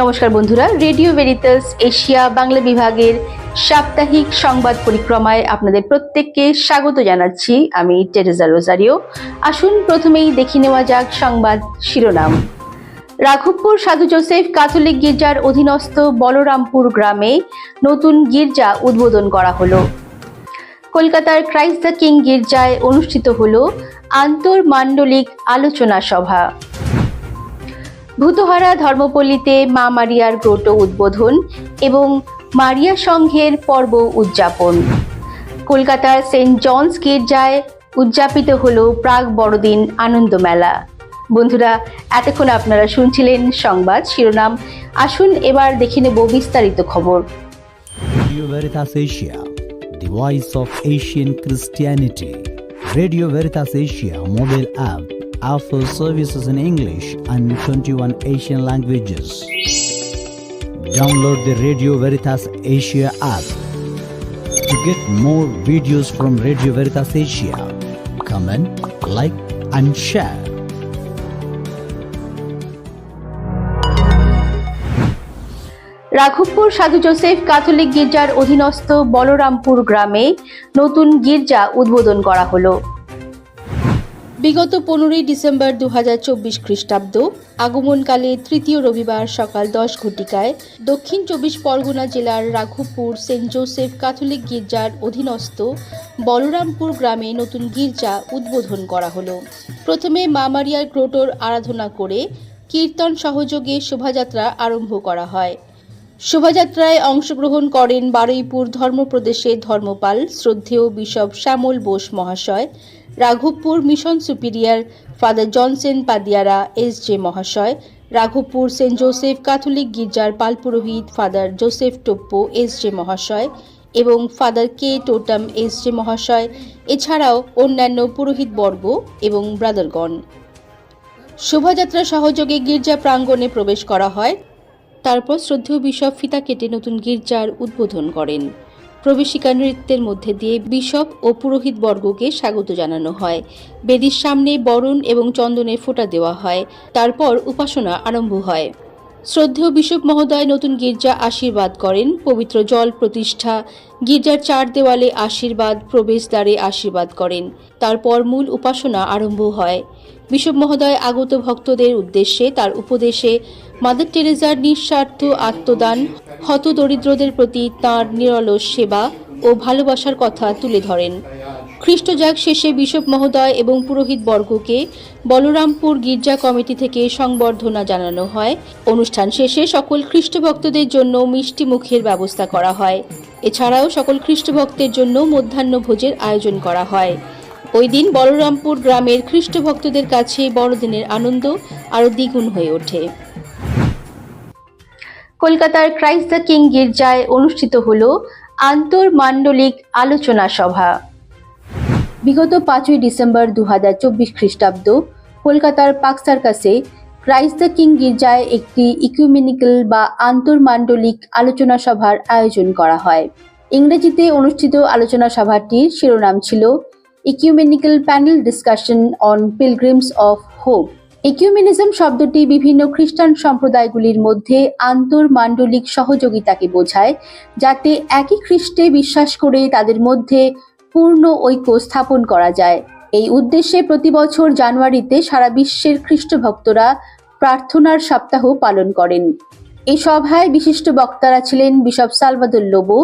নমস্কার বন্ধুরা, radio Veritas Asia Bangla বিভাগের সাপ্তাহিক সংবাদ পরিক্রমায় আপনাদের প্রত্যেককে স্বাগত জানাচ্ছি। আমি টেরেজা রোজারিও। আসুন প্রথমেই দেখে নেওয়া যাক সংবাদ শিরোনাম। রাঘবপুর সাধু জোসেফ ক্যাথলিক গির্জার অধীনস্থ বলরামপুর গ্রামে নতুন গির্জা উদ্বোধন করা হলো। কলকাতার ক্রাইস্ট দ্য কিং গির্জায় অনুষ্ঠিত হল আন্তর্মান্ডলিক আলোচনা সভা। ভূতহারা ধর্মপল্লীতে মা মারিয়ার গ্রোটো উদ্বোধন এবং মারিয়া সংঘের পর্ব উদযাপন। কলকাতার সেন্ট জনস গির্জায় উদযাপিত হল প্রাগ বড়দিন আনন্দ মেলা। বন্ধুরা, এতক্ষণ আপনারা শুনছিলেন সংবাদ শিরোনাম। আসুন এবার দেখে নেব বিস্তারিত খবর। The voice of Asian Christianity. Radio Veritas Asia, mobile app. Offers services in English and 21 Asian languages. Download the Radio Veritas Asia app to get more videos from Radio Veritas Asia. Comment, like, and share. Raghabpur সাধু Joseph Catholic গির্জার অধীনস্থ বলরামপুর গ্রামে নতুন গির্জা উদ্বোধন করা হলো বিগত পনেরোই ডিসেম্বর দু চব্বিশ খ্রিস্টাব্দ, আগমনকালে তৃতীয় রবিবার সকাল দশ ঘটিকায় দক্ষিণ চব্বিশ পরগনা জেলার রাঘবপুর, সেন্ট জোসেফ ক্যাথলিক গির্জার অধীনস্থ বলরামপুর গ্রামে নতুন গির্জা উদ্বোধন করা হলো। প্রথমে মা মারিয়ার গ্রোটোর আরাধনা করে কীর্তন সহযোগে শোভাযাত্রা আরম্ভ করা হয়। শোভাযাত্রায় অংশগ্রহণ করেন বারুইপুর ধর্মপ্রদেশের ধর্মপাল শ্রদ্ধেয় বিশপ শ্যামল বোস মহাশয়, Raghabpur mission superior father Jensen Padiyara S J মহাশয়, রাঘবপুর সেন্ট জোসেফ ক্যাথলিক গির্জার পালপুরোহিত father Joseph Toppo S J মহাশয় এবং father K Totam S J মহাশয়, এছাড়াও অন্যান্য পুরোহিতবর্গ এবং ব্রাদারগণ। শোভাযাত্রা সহযোগে গির্জা প্রাঙ্গণে প্রবেশ করা হয়। তারপর শ্রদ্ধেয় বিশপ ফিতা কেটে নতুন গির্জার উদ্বোধন করেন। প্রবেশিকা নৃত্যের মধ্যে দিয়ে বিশপ ও পুরোহিত বর্গকে স্বাগত জানানো হয়। বেদির সামনে বরণ এবং চন্দনের ফোঁটা দেওয়া হয়। তারপর উপাসনা আরম্ভ হয়। শ্রদ্ধেয় বিশপ মহোদয় নতুন গির্জা আশীর্বাদ করেন। পবিত্র জল প্রতিষ্ঠা, গির্জার চার দেওয়ালে আশীর্বাদ, প্রবেশদ্বারে আশীর্বাদ করেন। তারপর মূল উপাসনা আরম্ভ হয়। বিশপ মহোদয় আগত ভক্তদের উদ্দেশ্যে তার উপদেশে মাদার টেরেজার নিঃস্বার্থ আত্মদান, হতদরিদ্রদের প্রতি তাঁর নিরলস সেবা ও ভালোবাসার কথা তুলে ধরেন। খ্রিস্টজাগ শেষে বিশপ মহোদয় এবং পুরোহিত বর্গকে বলরামপুর গির্জা কমিটি থেকে সংবর্ধনা জানানো হয়। অনুষ্ঠান শেষে সকল খ্রিস্ট ভক্তদের জন্য মিষ্টি মুখের ব্যবস্থা করা হয়। এছাড়াও সকল খ্রিস্ট ভক্তের জন্য মধ্যাহ্ন ভোজের আয়োজন করা হয়। ওই দিন বলরামপুর গ্রামের খ্রিস্ট ভক্তদের কাছে বড়দিনের আনন্দ আরও দ্বিগুণ হয়ে ওঠে। কলকাতার ক্রাইস্ট দ্য কিং গির্জায় অনুষ্ঠিত হল আন্তর্মান্ডলিক আলোচনা সভা। বিগত পাঁচই ডিসেম্বর দু হাজার চব্বিশ খ্রিস্টাব্দ, কলকাতার পাক সার্কাসে ক্রাইস্ট দ্য কিং গির্জায় একটি ইকুমেনিক্যাল বা আন্তর্মান্ডলিক আলোচনা সভার আয়োজন করা হয়। ইংরেজিতে অনুষ্ঠিত আলোচনা সভাটির শিরোনাম ছিল ecumenical panel discussion on pilgrims of hope ecumenism শব্দটি বিভিন্ন খ্রিস্টান সম্প্রদায়গুলির মধ্যে আন্তর্মান্ডলিক সহযোগিতাকে বোঝায়, যাতে একই খ্রিস্টে বিশ্বাস করে তাদের মধ্যে পূর্ণ ঐক্য স্থাপন করা যায়। এই উদ্দেশ্যে প্রতি বছর জানুয়ারিতে সারা বিশ্বের খ্রিস্ট ভক্তরা প্রার্থনার সপ্তাহ পালন করেন। এই সভায় বিশিষ্ট বক্তারা ছিলেন bishop Salvador Lobo,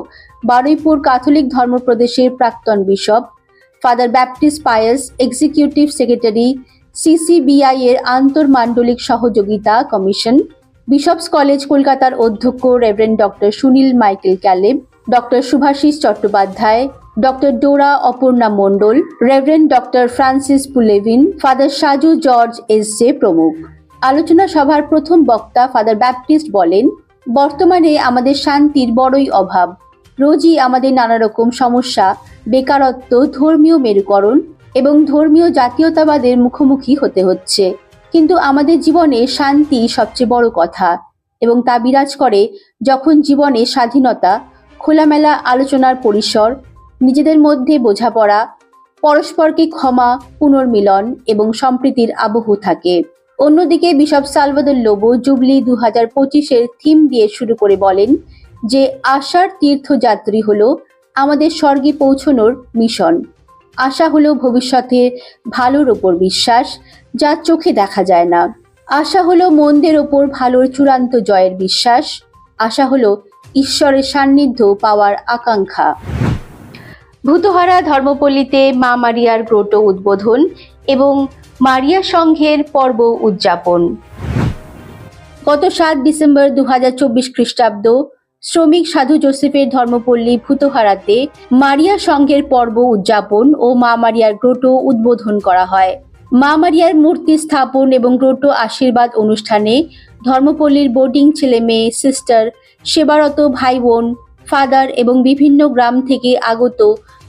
Baruipur Catholic ধর্মপ্রদেশের প্রাক্তন bishop, father Baptist Pius, executive secretary, CCBI এর আন্তর্মান্ডলিক সহযোগিতা কমিশন, বিশপস কলেজ কলকাতার অধ্যক্ষ reverend doctor Sunil Michael Caleb, doctor Subhasis Chattopadhyay doctor Dora Aparna Mondal reverend doctor Francis Pulevin father Saju George S J প্রমুখ আলোচনা সভার প্রথম বক্তা ফাদার ব্যাপটিস্ট বলেন, বর্তমানে আমাদের শান্তির বড়ই অভাব। রোজই আমাদের নানা রকম সমস্যা, বেকারত্ব, ধর্মীয় মেরুকরণ এবং ধর্মীয় জাতীয়তাবাদের মুখোমুখি হতে হচ্ছে। কিন্তু আমাদের জীবনে শান্তি সবচেয়ে বড় কথা এবং তা বিরাজ করে যখন জীবনে স্বাধীনতা, খোলামেলা আলোচনার পরিসর নিজেদের মধ্যে বোঝাপড়া, পরস্পরকে ক্ষমা, পুনর্মিলন এবং সম্প্রীতির আবহ থাকে। অন্যদিকে বিশপ সালভাদর লোবো জুবলি দু হাজার পঁচিশের থিম দিয়ে শুরু করে বলেন যে, আশার তীর্থযাত্রী হল আমাদের স্বর্গে পৌঁছনোর মিশন। আশা হলো ভবিষ্যতে ভালোর ওপর বিশ্বাস, যা চোখে দেখা যায় না। আশা হলো মন্দের ওপর ভালোর চূড়ান্ত জয়ের বিশ্বাস। আশা হলো ঈশ্বরের সান্নিধ্য পাওয়ার আকাঙ্ক্ষা। ভূতহারা ধর্মপল্লীতে মা মারিয়ার গ্রোটো উদ্বোধন এবং মারিয়া সংঘের পর্ব উদযাপন। গত সাত ডিসেম্বর দু চব্বিশ খ্রিস্টাব্দ শ্রমিক সাধু জোসেফের ধর্মপল্লী ভূতহারাতে মারিয়া সংঘের পর্ব উদযাপন ও মা মারিয়ার গ্রোটো উদ্বোধন করা হয়। মা মারিয়ার মূর্তি স্থাপন এবং গ্রোটো আশীর্বাদ অনুষ্ঠানে ধর্মপল্লীর বোর্ডিং ছেলে মেয়ে সিস্টার সেবারত ভাই বোন ফাদার এবং বিভিন্ন গ্রাম থেকে আগত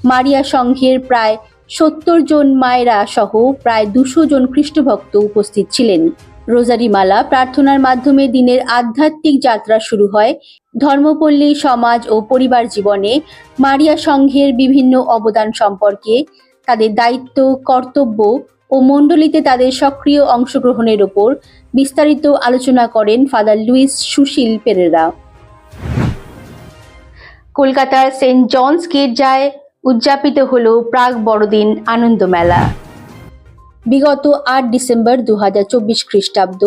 মারিয়া সংঘের প্রায় সত্তর জন মায়েরা সহ প্রায় দুশো জন খ্রিস্টভক্ত উপস্থিত ছিলেন। রোজারি মালা প্রার্থনার মাধ্যমে দিনের আধ্যাত্মিক যাত্রা শুরু হয়। ধর্মপল্লী সমাজ ও পরিবার জীবনে মারিয়া সংঘের বিভিন্ন অবদান সম্পর্কে তাদের দায়িত্ব, কর্তব্য ও মণ্ডলীতে তাদের সক্রিয় অংশগ্রহণের ওপর বিস্তারিত আলোচনা করেন ফাদার লুইস সুশীল পেরেরা। কলকাতার সেন্ট জনস গির্জায় উদযাপিত হল প্রাগ বড়দিন আনন্দ মেলা। বিগত আট ডিসেম্বর দু হাজার চব্বিশ খ্রিস্টাব্দ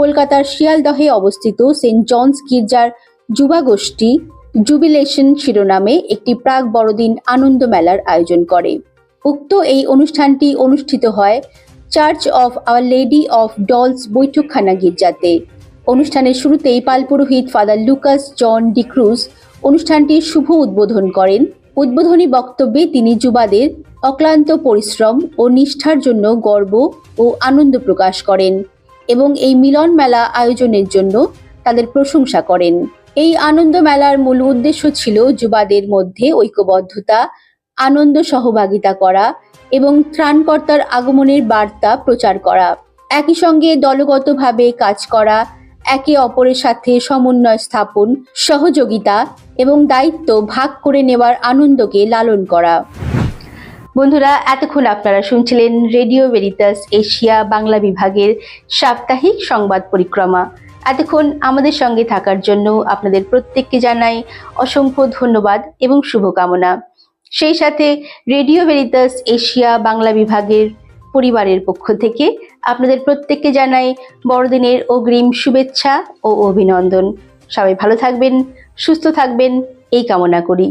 কলকাতার শিয়ালদহে অবস্থিত সেন্ট জনস গির্জার যুবা গোষ্ঠী জুবিলেশন শিরোনামে একটি প্রাক বড়দিন আনন্দ মেলার আয়োজন করে। উক্ত এই অনুষ্ঠানটি অনুষ্ঠিত হয় church of Our Lady of Dolours Baithakkhana গির্জাতে। অনুষ্ঠানের শুরুতেই পালপুরোহিত ফাদার লুকাস জন ডিক্রুজ অনুষ্ঠানটির শুভ উদ্বোধন করেন। উদ্বোধনী বক্তব্যে তিনি যুবাদের অক্লান্ত পরিশ্রম ও নিষ্ঠার জন্য গর্ব ও আনন্দ প্রকাশ করেন এবং এই মিলন মেলা আয়োজনের জন্য তাদের প্রশংসা করেন। এই আনন্দ মেলার মূল উদ্দেশ্য ছিল যুবাদের মধ্যে ঐক্যবদ্ধতা, আনন্দ সহভাগিতা করা এবং ত্রাণকর্তার আগমনের বার্তা প্রচার করা। একই সঙ্গে দলগতভাবে কাজ করা একে অপরের সাথে সমন্বয় স্থাপন, সহযোগিতা এবং দায়িত্ব ভাগ করে নেওয়ার আনন্দকে লালন করা। বন্ধুরা, এতক্ষণ আপনারা শুনছিলেন রেডিও ভেরিতাস এশিয়া বাংলা বিভাগের সাপ্তাহিক সংবাদ পরিক্রমা। এতক্ষণ আমাদের সঙ্গে থাকার জন্য আপনাদের প্রত্যেককে জানাই অসংখ্য ধন্যবাদ এবং শুভকামনা। সেই সাথে রেডিও ভেরিতাস এশিয়া বাংলা বিভাগের পরিবারের পক্ষ থেকে আপনাদের প্রত্যেককে জানাই বড়দিনের অগ্রিম শুভেচ্ছা ও অভিনন্দন। সবাই ভালো থাকবেন, সুস্থ থাকবেন, এই কামনা করি।